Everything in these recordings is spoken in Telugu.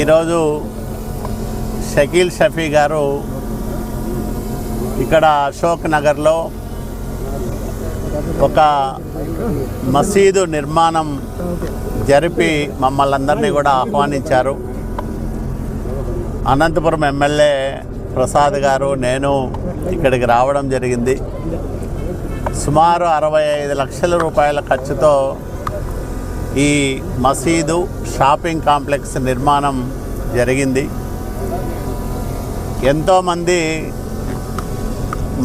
ఈరోజు షకీల్ షఫీ గారు ఇక్కడ అశోక్ నగర్లో ఒక మసీదు నిర్మాణం జరిపి మమ్మల్ని అందరినీ కూడా ఆహ్వానించారు. అనంతపురం ఎమ్మెల్యే ప్రసాద్ గారు నేను ఇక్కడికి రావడం జరిగింది. సుమారు అరవై ఐదు లక్షల రూపాయల ఖర్చుతో ఈ మసీదు షాపింగ్ కాంప్లెక్స్ నిర్మాణం జరిగింది. ఎంతోమంది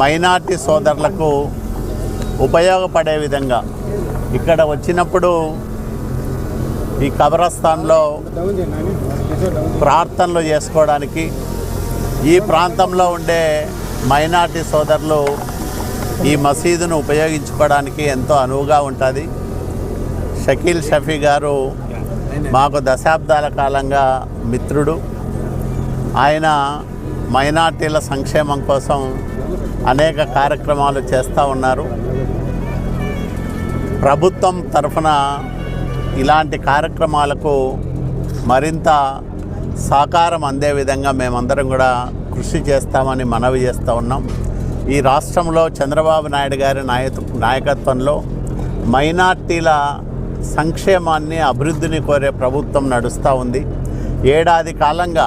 మైనార్టీ సోదరులకు ఉపయోగపడే విధంగా ఇక్కడ వచ్చినప్పుడు ఈ కబరస్థాన్లో ప్రార్థనలు చేసుకోవడానికి ఈ ప్రాంతంలో ఉండే మైనార్టీ సోదరులు ఈ మసీదును ఉపయోగించుకోవడానికి ఎంతో అనువుగా ఉంటుంది. షకీల్ షఫీ గారు మాకు దశాబ్దాల కాలంగా మిత్రుడు. ఆయన మైనార్టీల సంక్షేమం కోసం అనేక కార్యక్రమాలు చేస్తూ ఉన్నారు. ప్రభుత్వం తరఫున ఇలాంటి కార్యక్రమాలకు మరింత సహకారం అందే విధంగా మేమందరం కూడా కృషి చేస్తామని మనవి చేస్తూ ఉన్నాం. ఈ రాష్ట్రంలో చంద్రబాబు నాయుడు గారి నాయకత్వంలో మైనార్టీల సంక్షేమాన్ని అభివృద్ధిని కోరే ప్రభుత్వం నడుస్తూ ఉంది. ఏడాది కాలంగా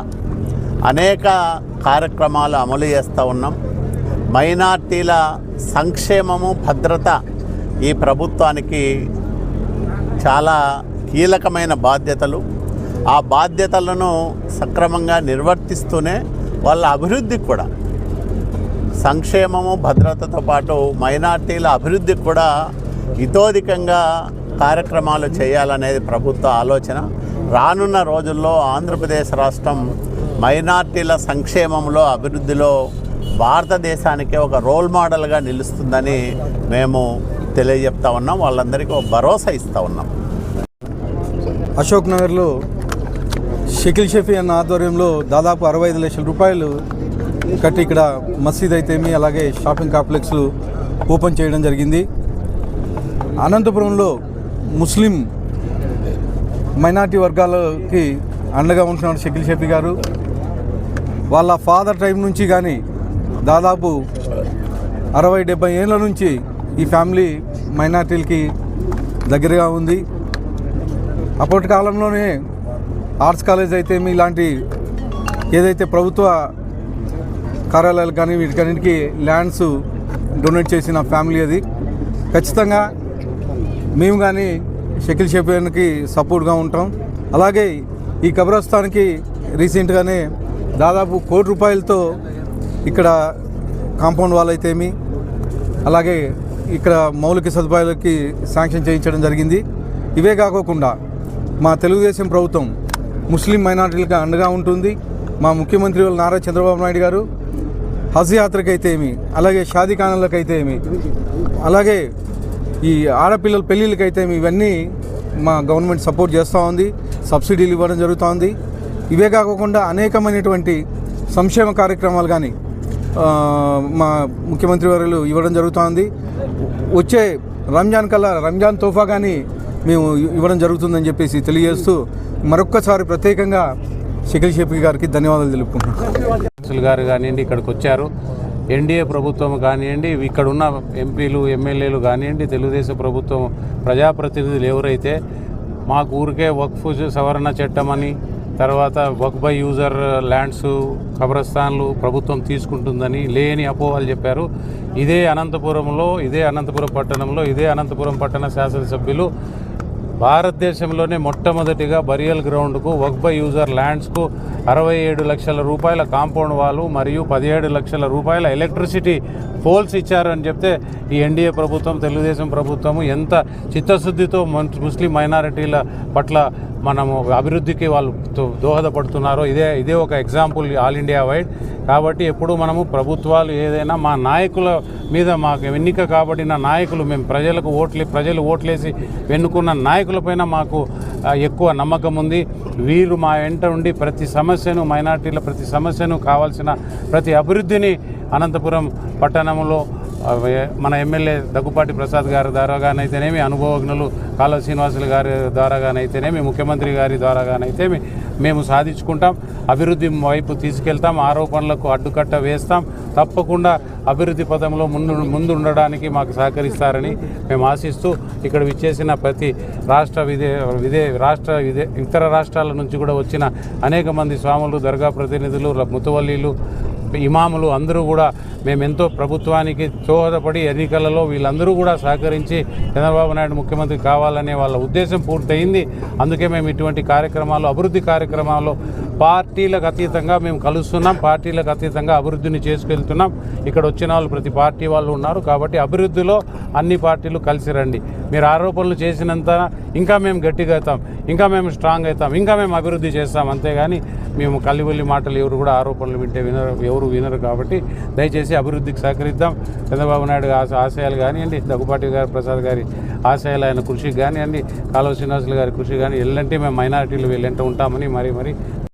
అనేక కార్యక్రమాలు అమలు చేస్తూ ఉన్నాం. మైనార్టీల సంక్షేమము భద్రత ఈ ప్రభుత్వానికి చాలా కీలకమైన బాధ్యతలు. ఆ బాధ్యతలను సక్రమంగా నిర్వర్తిస్తూనే వాళ్ళ అభివృద్ధి కూడా సంక్షేమము భద్రతతో పాటు మైనార్టీల అభివృద్ధికి కూడా ఇతోధికంగా కార్యక్రమాలు చేయాలనేది ప్రభుత్వ ఆలోచన. రానున్న రోజుల్లో ఆంధ్రప్రదేశ్ రాష్ట్రం మైనార్టీల సంక్షేమంలో అభివృద్ధిలో భారతదేశానికి ఒక రోల్ మోడల్గా నిలుస్తుందని మేము తెలియజెప్తా ఉన్నాం. వాళ్ళందరికీ ఒక భరోసా ఇస్తూ ఉన్నాం. అశోక్ నగర్లో షకిల్ షఫీ అన్న ఆధ్వర్యంలో దాదాపు అరవై ఐదు లక్షల రూపాయలు కట్టి ఇక్కడ మసీద్ అయితేమి అలాగే షాపింగ్ కాంప్లెక్స్లు ఓపెన్ చేయడం జరిగింది. అనంతపురంలో ముస్లిం మైనార్టీ వర్గాలకి అండగా ఉంటున్నాడు షకిల్ షఫీ గారు. వాళ్ళ ఫాదర్ టైం నుంచి కానీ దాదాపు అరవై డెబ్బై ఏళ్ళ నుంచి ఈ ఫ్యామిలీ మైనార్టీలకి దగ్గరగా ఉంది. అప్పటి కాలంలోనే ఆర్ట్స్ కాలేజ్ అయితే మీ ఇలాంటి ఏదైతే ప్రభుత్వ కార్యాలయాలు కానీ వీటికన్నిటికీ ల్యాండ్స్ డొనేట్ చేసిన ఫ్యామిలీ అది. ఖచ్చితంగా మేము కానీ షకిల్ షఫీన్కి సపోర్ట్గా ఉంటాం. అలాగే ఈ కబ్రస్థాన్కి రీసెంట్గానే దాదాపు కోటి రూపాయలతో ఇక్కడ కాంపౌండ్ వాల్ అయితేమి అలాగే ఇక్కడ మౌలిక సదుపాయాలకి శాంక్షన్ చేయించడం జరిగింది. ఇవే కాకోకుండా మా తెలుగుదేశం ప్రభుత్వం ముస్లిం మైనార్టీలకు అండగా ఉంటుంది. మా ముఖ్యమంత్రి వాళ్ళు నారా చంద్రబాబు నాయుడు గారు హజ్ యాత్రకైతే ఏమి అలాగే షాదీ ఖానాలకైతే ఏమి అలాగే ఈ ఆడపిల్లల పెళ్ళిళ్ళకైతే ఏమి ఇవన్నీ మా గవర్నమెంట్ సపోర్ట్ చేస్తూ ఉంది సబ్సిడీలు ఇవ్వడం జరుగుతుంది. ఇవే కాకుండా అనేకమైనటువంటి సంక్షేమ కార్యక్రమాలు కానీ మా ముఖ్యమంత్రి వారు ఇవ్వడం జరుగుతోంది. వచ్చే రంజాన్ కల్లా రంజాన్ తోఫా కానీ మేము ఇవ్వడం జరుగుతుందని చెప్పేసి తెలియజేస్తూ మరొక్కసారి ప్రత్యేకంగా షకిల్ షేపి గారికి ధన్యవాదాలు తెలుపుకుంటున్నాను గారు కానివ్వండి ఇక్కడికి వచ్చారు. ఎన్డీఏ ప్రభుత్వం కానివ్వండి ఇక్కడ ఉన్న ఎంపీలు ఎమ్మెల్యేలు కానివ్వండి తెలుగుదేశం ప్రభుత్వం ప్రజాప్రతినిధులు ఎవరైతే మాకు ఊరికే వక్ఫ్ సవరణ చట్టం అని తర్వాత వక్ బై యూజర్ ల్యాండ్స్ కబ్రస్థాన్లు ప్రభుత్వం తీసుకుంటుందని లేని అపోహలు చెప్పారు. ఇదే అనంతపురంలో ఇదే అనంతపురం పట్టణంలో ఇదే అనంతపురం పట్టణ శాసనసభ్యులు భారతదేశంలోనే మొట్టమొదటిగా బరియల్ గ్రౌండ్కు వక్ యూజర్ ల్యాండ్స్కు అరవై ఏడు లక్షల రూపాయల కాంపౌండ్ వాలు మరియు పదిహేడు లక్షల రూపాయల ఎలక్ట్రిసిటీ పోల్స్ ఇచ్చారని చెప్తే ఈ ఎన్డీఏ ప్రభుత్వం తెలుగుదేశం ప్రభుత్వము ఎంత చిత్తశుద్ధితో ముస్లిం మైనారిటీల పట్ల మనము అభివృద్ధికి వాళ్ళు దోహదపడుతున్నారో ఇదే ఇదే ఒక ఎగ్జాంపుల్ ఆల్ ఇండియా వైడ్. కాబట్టి ఎప్పుడు మనము ప్రభుత్వాలు ఏదైనా మా నాయకుల మీద మాకు ఎన్నిక కాబడిన నాయకులు మేము ప్రజలకు ఓట్లే ప్రజలు ఓట్లేసి వెన్నుకున్న నాయకులపైన మాకు ఎక్కువ నమ్మకం ఉంది. వీరు మా వెంట ఉండి ప్రతి సమస్యను మైనార్టీల ప్రతి సమస్యను కావాల్సిన ప్రతి అభివృద్ధిని అనంతపురం పట్టణంలో మన ఎమ్మెల్యే దగ్గుపాటి ప్రసాద్ గారి ద్వారాగానైతేనేమి అనుభవజ్ఞులు కాలువ శ్రీనివాసులు గారి ద్వారాగానైతేనేమి ముఖ్యమంత్రి గారి ద్వారాగానైతేమి మేము సాధించుకుంటాం. అభివృద్ధి వైపు తీసుకెళ్తాం ఆరోపణలకు అడ్డుకట్ట వేస్తాం. తప్పకుండా అభివృద్ధి పదంలో ముందు ముందు ఉండడానికి మాకు సహకరిస్తారని మేము ఆశిస్తూ ఇక్కడ విచ్చేసిన ప్రతి రాష్ట్ర విదే విదే రాష్ట్ర విదే ఇతర రాష్ట్రాల నుంచి కూడా వచ్చిన అనేక మంది స్వాములు దర్గా ప్రతినిధులు ముతవల్లీలు ఇమాములు అందరూ కూడా మేము ఎంతో ప్రభుత్వానికి దోహదపడి ఎన్నికలలో వీళ్ళందరూ కూడా సహకరించి చంద్రబాబు నాయుడు ముఖ్యమంత్రి కావాలనే వాళ్ళ ఉద్దేశం పూర్తయింది. అందుకే మేము ఇటువంటి కార్యక్రమాలు అభివృద్ధి కార్యక్రమాల్లో పార్టీలకు అతీతంగా మేము కలుస్తున్నాం. పార్టీలకు అతీతంగా అభివృద్ధిని చేసుకెళ్తున్నాం. ఇక్కడ వచ్చిన వాళ్ళు ప్రతి పార్టీ వాళ్ళు ఉన్నారు కాబట్టి అభివృద్ధిలో అన్ని పార్టీలు కలిసి రండి. మీరు ఆరోపణలు చేసినంత ఇంకా మేము గట్టిగా అవుతాం. ఇంకా మేము స్ట్రాంగ్ అవుతాం. ఇంకా మేము అభివృద్ధి చేస్తాం. అంతేగాని మేము కల్లివల్లి మాటలు ఎవరు కూడా ఆరోపణలు వింటే వినరు ఎవరు వినరు కాబట్టి దయచేసి అభివృద్ధికి సహకరిద్దాం. చంద్రబాబు నాయుడు ఆశ ఆశయాలు కానివ్వండి దగ్గుపాటి గారి ప్రసాద్ గారి ఆశయాలు ఆయన కృషికి కానివ్వండి కాలువ శ్రీనివాసులు గారి కృషి కానీ ఎల్లంటే మేము మైనారిటీలు వెళ్ళంటూ ఉంటామని మరీ మరీ